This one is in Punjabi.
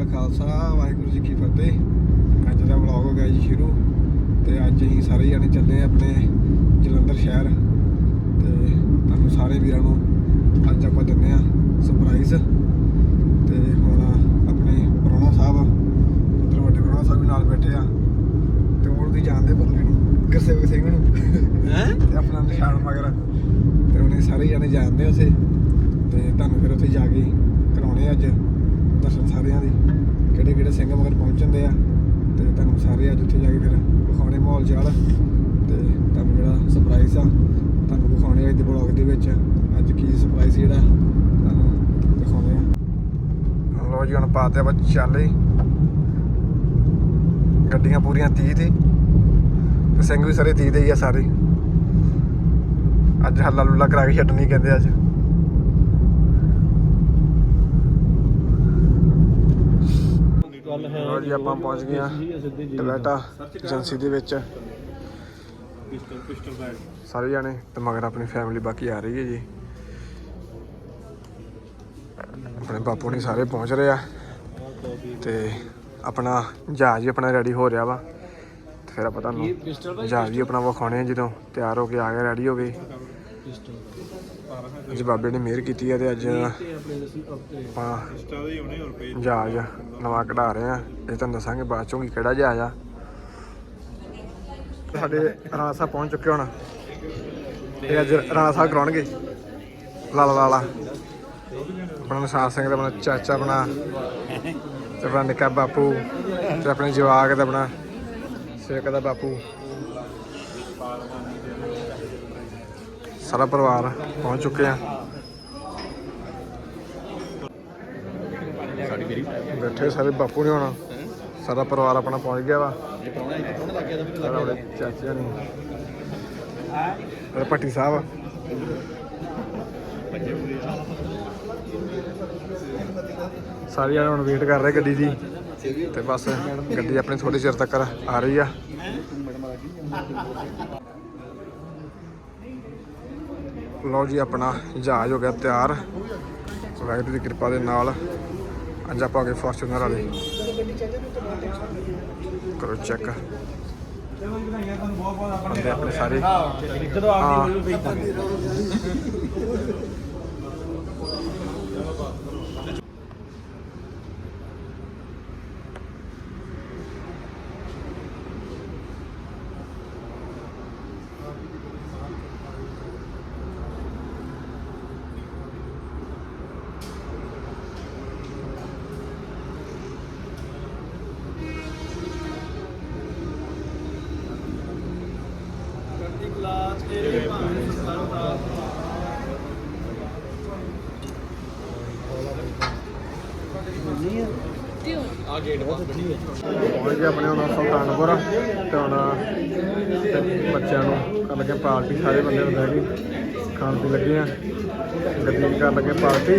ਕਾ ਖਾਲਸਾ ਵਾਹਿਗੁਰੂ ਜੀ ਕੀ ਫਤਿਹ। ਅੱਜ ਦਾ ਵਲੌਗ ਹੋ ਗਿਆ ਜੀ ਸ਼ੁਰੂ ਤੇ ਅੱਜ ਅਸੀਂ ਸਾਰੇ ਜਾਣੇ ਚੱਲੇ ਆ ਆਪਣੇ ਜਲੰਧਰ ਸ਼ਹਿਰ। ਤੇ ਤੁਹਾਨੂੰ ਸਾਰੇ ਵੀਰਾਂ ਨੂੰ ਅੱਜ ਆਪਾਂ ਦਿੰਨੇ ਆ ਸਰਪ੍ਰਾਈਜ਼ ਤੇ ਹੁਣ ਆਪਣੇ ਪ੍ਰੋਣਾ ਸਾਹਿਬ ਉਧਰ ਵੱਡੇ ਪ੍ਰੋਣਾ ਸਾਹਿਬ ਨਾਲ ਬੈਠੇ ਆ। ਤੇ ਹੋਰ ਵੀ ਜਾਣਦੇ ਬੰਦੇ ਨੂੰ ਗੁਰਸੇਵਕ ਸਿੰਘ ਨੂੰ। ਹੈ? ਤੇ ਆਪਣਾ ਨਿਸ਼ਾਨ ਮਗਰ। ਤੇ ਉਹਨੇ ਸਾਰੇ ਜਾਣੇ ਜਾਣਦੇ ਉਸੇ ਤੇ ਤੁਹਾਨੂੰ ਫਿਰ ਉੱਥੇ ਜਾ ਕੇ ਕਰਾਉਣੇ ਅੱਜ। ਦਰਸ਼ਨ ਸਾਰਿਆਂ ਦੀ, ਕਿਹੜੇ ਕਿਹੜੇ ਸਿੰਘ ਮਗਰ ਪਹੁੰਚਣਦੇ ਆ, ਤੇ ਤੁਹਾਨੂੰ ਸਾਰੇ ਅੱਜ ਉੱਥੇ ਜਾ ਕੇ ਫਿਰ ਵਿਖਾਉਣੇ ਮਾਹੌਲ ਚਾਲ, ਤੇ ਤੁਹਾਨੂੰ ਜਿਹੜਾ ਸਰਪ੍ਰਾਈਜ਼ ਆ, ਤੁਹਾਨੂੰ ਵਿਖਾਉਣੇ ਅੱਜ ਦੇ ਬਲੌਗ ਦੇ ਵਿੱਚ, ਅੱਜ ਕੀ ਸਰਪ੍ਰਾਈਜ਼ ਜਿਹੜਾ ਤੁਹਾਨੂੰ ਦਿਖਾਉਂਦੇ ਆ। ਲੋ ਜੀ, ਹੁਣ ਪਾਤੇ ਆਪਾਂ ਚਾਲੇ। ਗੱਡੀਆਂ ਪੂਰੀਆਂ 30 ਤੇ ਤੇ ਸਿੰਘ ਵੀ ਸਾਰੇ 30 ਦੇ ਹੀ ਆ ਸਾਰੇ। ਅੱਜ ਹੱਲਾ ਲੁੱਲਾ ਕਰਾ ਕੇ ਛੱਡਣੀ ਕਹਿੰਦੇ ਅੱਜ। ਲਓ ਜੀ ਆਪਾਂ ਪਹੁੰਚ ਗਏ ਆ ਟੋਇਟਾ ਏਜੰਸੀ ਦੇ ਵਿੱਚ। ਪਿਸਟਲ ਪਿਸਟਲ ਬੈਗ ਸਾਰੇ ਜਾਣੇ ਤੇ ਮਗਰ ਆਪਣੀ ਫੈਮਿਲੀ ਬਾਕੀ ਆ ਰਹੀ ਹੈ ਜੀ। ਆਪਣੇ ਬਾਪੂ ਨੇ ਸਾਰੇ ਪਹੁੰਚ ਰਹੇ ਆ ਤੇ ਆਪਣਾ ਜਹਾਜ਼ ਵੀ ਆਪਣਾ ਰੈਡੀ ਹੋ ਰਿਹਾ ਵਾ। ਤੇ ਫਿਰ ਆਪਾਂ ਤੁਹਾਨੂੰ ਜਹਾਜ਼ ਵੀ ਆਪਣਾ ਵਿਖਾਉਣੇ ਆ ਜਦੋਂ ਤਿਆਰ ਹੋ ਕੇ ਆ ਗਏ ਰੈਡੀ ਹੋ ਗਏ। ਪਿਸਟਲ ਅੱਜ ਬਾਬੇ ਨੇ ਮਿਹਰ ਕੀਤੀ ਹੈ ਤੇ ਅੱਜ ਆਪਾਂ ਪਿਸਟਲ ਦੇ ਹੋਣੇ ਹੋਰ ਪੇ ਜਹਾਜ਼ ਨਵਾਂ ਕਢਾ ਰਹੇ ਆ। ਇਹ ਤੁਹਾਨੂੰ ਦੱਸਾਂਗੇ ਬਾਅਦ ਚੋਂ ਕਿ ਕਿਹੜਾ ਜਹਾਜ਼ ਆ। ਸਾਡੇ ਰਾਣਾ ਸਾਹਿਬ ਪਹੁੰਚ ਚੁੱਕੇ ਹੁਣ। ਇਹ ਅੱਜ ਰਾਣਾ ਸਾਹਿਬ ਕਰਾਉਣਗੇ। ਲਾਲਾ ਲਾਲਾ ਆਪਣਾ ਨਿਸ਼ਾਨ ਸਿੰਘ ਦਾ ਆਪਣਾ ਚਾਚਾ ਆਪਣਾ ਤੇ ਆਪਣਾ ਨਿੱਕਾ ਬਾਪੂ ਤੇ ਆਪਣੇ ਜਵਾਕ ਦਾ ਆਪਣਾ ਸੇਕ ਦਾ ਬਾਪੂ। ਸਾਰਾ ਪਰਿਵਾਰ ਪਹੁੰਚ ਚੁੱਕੇ ਆ। ਬੈਠੇ ਸਾਰੇ ਬਾਪੂ ਨੇ ਹੁਣ। ਸਾਰਾ ਪਰਿਵਾਰ ਆਪਣਾ ਪਹੁੰਚ ਗਿਆ ਵਾ। ਚਾਚਾ ਨੇ। ਪੱਟੀ ਸਾਹਿਬ। ਸਾਰੇ ਜਣੇ ਹੁਣ ਵੇਟ ਕਰ ਰਹੇ ਗੱਡੀ ਦੀ। ਤੇ ਬਸ ਗੱਡੀ ਆਪਣੇ ਥੋੜੇ ਚਿਰ ਤੱਕ ਆ ਰਹੀ ਆ। ਲਓ ਜੀ, ਆਪਣਾ ਜਹਾਜ਼ ਹੋ ਗਿਆ ਤਿਆਰ। ਵਾਹਿਗੁਰੂ ਦੀ ਕਿਰਪਾ ਦੇ ਨਾਲ ਅੱਜ ਆਪਾਂ ਗਏ ਫੋਰਚੂਨਰ ਵਾਲੇ। ਕਰੋ ਚੈੱਕ ਬੰਦੇ ਆਪਣੇ ਸਾਰੇ। ਜਦੋਂ ਹਾਂ। ਪਹੁੰਚ ਗਏ ਆਪਣੇ ਹੁਣ ਸੁਲਤਾਨਪੁਰ ਤੇ ਹੁਣ ਤੇ ਬੱਚਿਆਂ ਨੂੰ ਕਰ ਲੱਗੇ ਪਾਰਟੀ ਸਾਰੇ ਬੰਦੇ ਨੂੰ ਬਹਿ ਗਏ ਖਾਣ ਪੀਣ ਲੱਗੇ ਆ। ਗੱਡੀ 'ਚ ਕਰਨ ਲੱਗੇ ਪਾਰਟੀ।